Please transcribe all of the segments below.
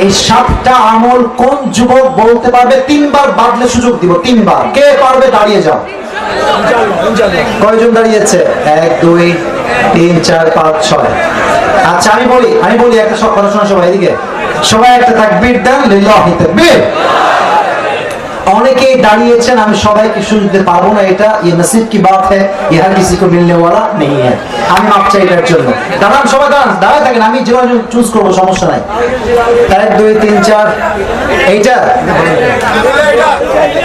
এই সাতটা আমল কোন যুবক বলতে পারবে? তিনবার বাদলে সুযোগ দিব, তিনবার। কে পারবে দাঁড়িয়ে যাও। কয়জন দাঁড়িয়েছে? এক, দুই, তিন, চার, পাঁচ, ছয়। আচ্ছা আমি বলি আমি বলি একটা সব কথা শোনা সবাই এদিকে। সবাই একটা থাকবির দেন, লিল্লাহি তাকবীর। অনেকেই দাঁড়িয়েছেন, আমি সবাইকে শুনতে পারব না এটা। ইয়ে নসিব কি বাত হ্যাঁ ইহা ইয়ে কিছু কো মিলনে ওয়ালা নেই হ্যাঁ আমি মাপ চাই এটার জন্য। দাঁড়ান, সবাই দাঁড়ান, দাঁড়ায় থাকেন, আমি যেমন চুজ করব, সমস্যা নাই। এক, দুই, তিন, চার, এইটা?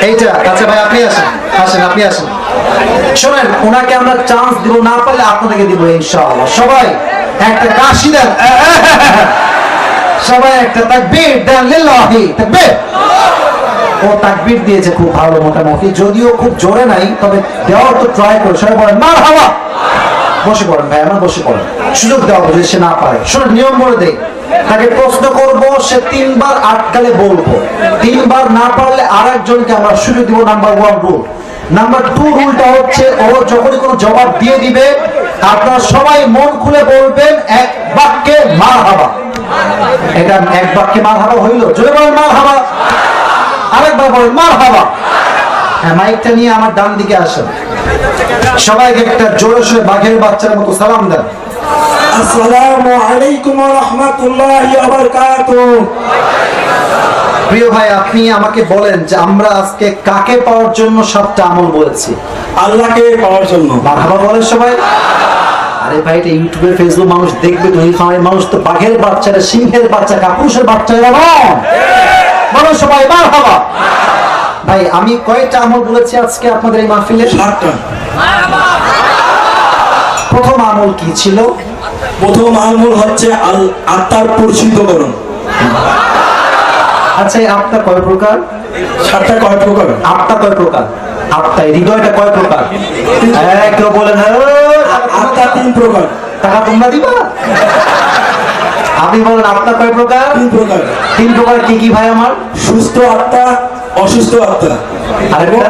এইটা আচ্ছা ভাই, আপনি আসেন আসেন, আপনি আসেন। শোনেন, ওনাকে আমরা চান্স দিব, না পারলে আপনাদেরকে দিব, ইনশাআল্লাহ। সবাই, একটা কাশি দেন। সবাই একটা তাকবীর দেন, লিল্লাহি তাকবীর। ও তাকবীর দিয়েছে, খুব ভালো মোটামুটি যদিও খুব জোরে নাই, তবে দেওয়ার তো ট্রাই করে। সবাই বলেন মার হাওয়া বসে পড়েন ভাই, আমার বসে পড়েন। সুযোগ দেওয়া সে না পারে। নিয়ম বলে দেই, তাকে প্রশ্ন করব, সে তিনবার আটকালে বলব। তিনবার না পারলে আর একজনকে আমরা সুযোগ দিব number one rule number two রুলটা হচ্ছে, ও যখনই কোনো জবাব দিয়ে দিবে, আপনারা সবাই মন খুলে বলবেন, এক বাক্যে মার হাওয়া এটা এক বাক্যে মার হাওয়া হইল। জোরে বলেন মার হাওয়া আরেকবার বলেন মার হাওয়া হ্যাঁ মাইকটা নিয়ে আমার ডান দিকে আসেন। সবাইকে একটা জোরে সোরে বাঘের বাচ্চার মতো সালাম দেন। আসসালামু আলাইকুম ওয়া রাহমাতুল্লাহি ওয়া বারাকাতুহু। প্রিয় ভাই আপনি আমাকে বলেন যে আমরা আজকে কাকে পাওয়ার জন্য সাতটা আমল বলেছি? আল্লাহকে পাওয়ার জন্য। মারহাবা বলে সবাই। আরে ভাই এটা ইউটিউবে ফেসবুক মানুষ দেখবে তো এই সময় মানুষ তো বাঘের বাচ্চারা সিংহের বাচ্চা কাপুরুষের বাচ্চা এরা নয় বলো সবাই মারহাবা ভাই আমি কয়টা আমল বলেছি আজকে আপনাদের এই মাহফিলে। প্রথম আমল কি ছিল? প্রথম আমল হচ্ছে আল আত্মার পরিচিতকরণ আচ্ছা এই আত্মা কয় প্রকার? সাতটা কয় প্রকার? আত্মা কয় প্রকার? আত্মা হৃদয়টা কয় প্রকার? হ্যাঁ। কেউ বলেন হ্যাঁ আত্মা তিন প্রকার। টাকা তোমরা দিবা? আপনি বলেন আত্মা কয় প্রকার? তিন প্রকার। তিন প্রকার কি কি ভাই আমার? সুস্থ আত্মা অসুস্থ আত্মা। আরেকটা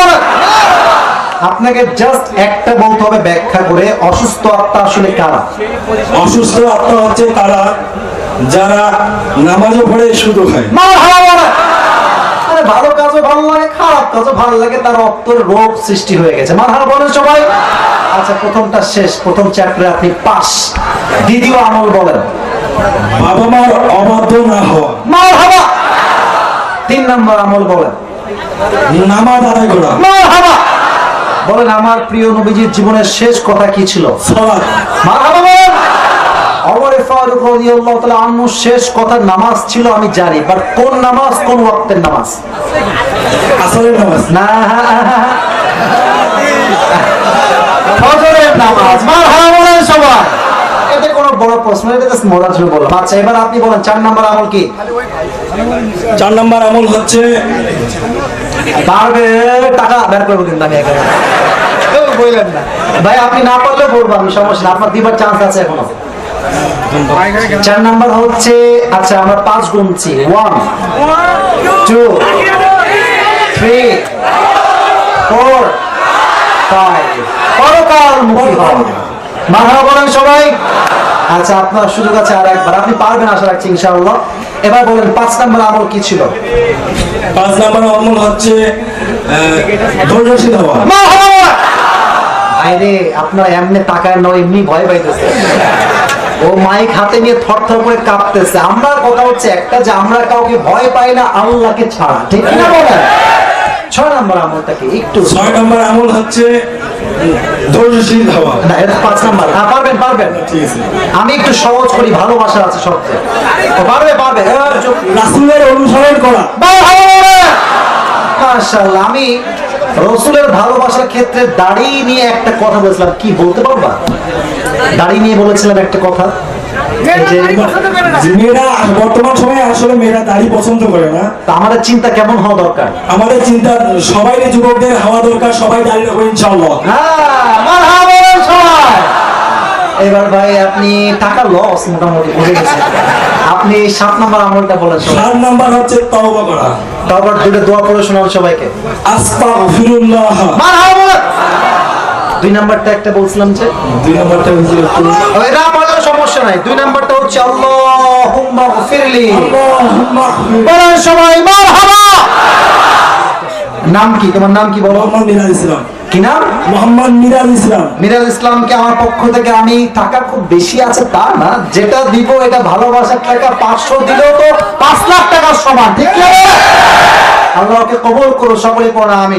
বলেন। আপনাকে জাস্ট একটা বলতে হবে ব্যাখ্যা করে অসুস্থ আত্মা আসলে কারা? অসুস্থ আত্মা হচ্ছে তারা যারা নামাজও পড়ে শুধু খায়। আরে ভালো কাজও ভালো লাগে খারাপ কাজও ভালো লাগে তার অত্তর রোগ সৃষ্টি হয়ে গেছে। হাওয়া বলেন সবাই। আচ্ছা প্রথমটা শেষ প্রথম চ্যাপ্টারে আপনি পাস। দ্বিতীয় আমল বলেন। বাবা মার অবাধ্য না হওয়া। মার হাওয়া তিন নম্বর আমল বলেন। নামাজ আদায় করা। মার হাওয়া বলেন আমার প্রিয় নবীজির জীবনের শেষ কথা কি ছিল? সলাৎ মার হাওয়া বলেন। ওমর ফারুক রাদিয়াল্লাহু তাআলা আনহু শেষ কথা নামাজ ছিল আমি জানি বাট কোন নামাজ কোন ওয়াক্তের নামাজ? আসরের নামাজ। না। ফজরের নামাজ। মার সবাই এটা কোনো বড় প্রশ্ন এটা জাস্ট মজার জন্য বললাম। আচ্ছা এবার আপনি বলেন চার নাম্বার আমল কি? চার নম্বর আমল হচ্ছে পারবে টাকা বের করব কিন্তু আমি বললেন না। ভাই আপনি না পারলেও বলব আমি সমস্যা আপনার দিবার চান্স আছে এখনও। চার নাম্বার হচ্ছে আচ্ছা আমরা পাঁচ গুনছি one two three four five পরকাল মুক্তি হওয়া মারহাবা বলেন সবাই। আচ্ছা আপনার সুযোগ আছে আর একবার। আপনি পারবেন আশা রাখছি ইনশাআল্লাহ। এবার বলেন পাঁচ নাম্বার আমল কি ছিল? পাঁচ নম্বর আমল হচ্ছে ধৈর্যশীল হওয়া। আপনার এমনি তাকায় নয় এমনি ভয় পাইতেছে। ও মাইক হাতে নিয়ে থরথর করে কাঁপতেছে। আমরা কথা হচ্ছে একটা যে আমরা কাউকে ভয় পাই না আল্লাহকে ছাড়া। ঠিক না বলেন? ছয় নম্বর আমলটাকে একটু। ছয় নম্বর আমল হচ্ছে ধৈর্যশীল হওয়া। না এটা পাঁচ নাম্বার। হ্যাঁ পারবেন পারবেন। ঠিক আছে আমি একটু সহজ করি ভালোবাসা আছে সবচেয়ে। পারবে পারবে। রাসুলের অনুসরণ করা। মাশাআল্লাহ আমি রসুলের ভালোবাসার ক্ষেত্রে দাড়ি নিয়ে একটা কথা বলছিলাম। কি বলতে পারবা? দাড়ি নিয়ে বলেছিলাম একটা কথা যে যে মেয়েরা বর্তমান সময়ে আসলে মেয়েরা দাড়ি পছন্দ করে না। আমাদের চিন্তা কেমন হওয়া দরকার? আমাদের চিন্তা সবাই যুবকদের হওয়া দরকার সবাই দাড়ি রাখব ইনশাল্লাহ হ্যাঁ এবার ভাই আপনি টাকা লস মোটামুটি বুঝে গেছেন। আপনি সাত নম্বর আমলটা বলেন সাত নাম্বার হচ্ছে তওবা করা। তারপর দুটো দোয়া পড়ে শোনান সবাইকে। আস্তাগফিরুল্লাহ। মারহাবা বলেন দুই নাম্বারটা একটা বলছিলাম যে? দুই নাম্বারটা হচ্ছে এটা পারলেও সমস্যা নাই। দুই নাম্বারটা হচ্ছে আল্লাহুম্মা ইগফির। বলেন সবাই মারহাবা! নাম কি? তোমার নাম কি বলো? মোহাম্মদ মিরাজ ইসলাম। কি নাম? মোহাম্মদ মিরাজ ইসলাম। মিরাজ ইসলামকে আমার পক্ষ থেকে আমি টাকা খুব বেশি আছে তা না। যেটা দিব এটা ভালোবাসার টাকা পাঁচশো দিলেও তো পাঁচ লাখ টাকার সমান ঠিক আছে আল্লাহকে কবল করো সকলে পড়া আমি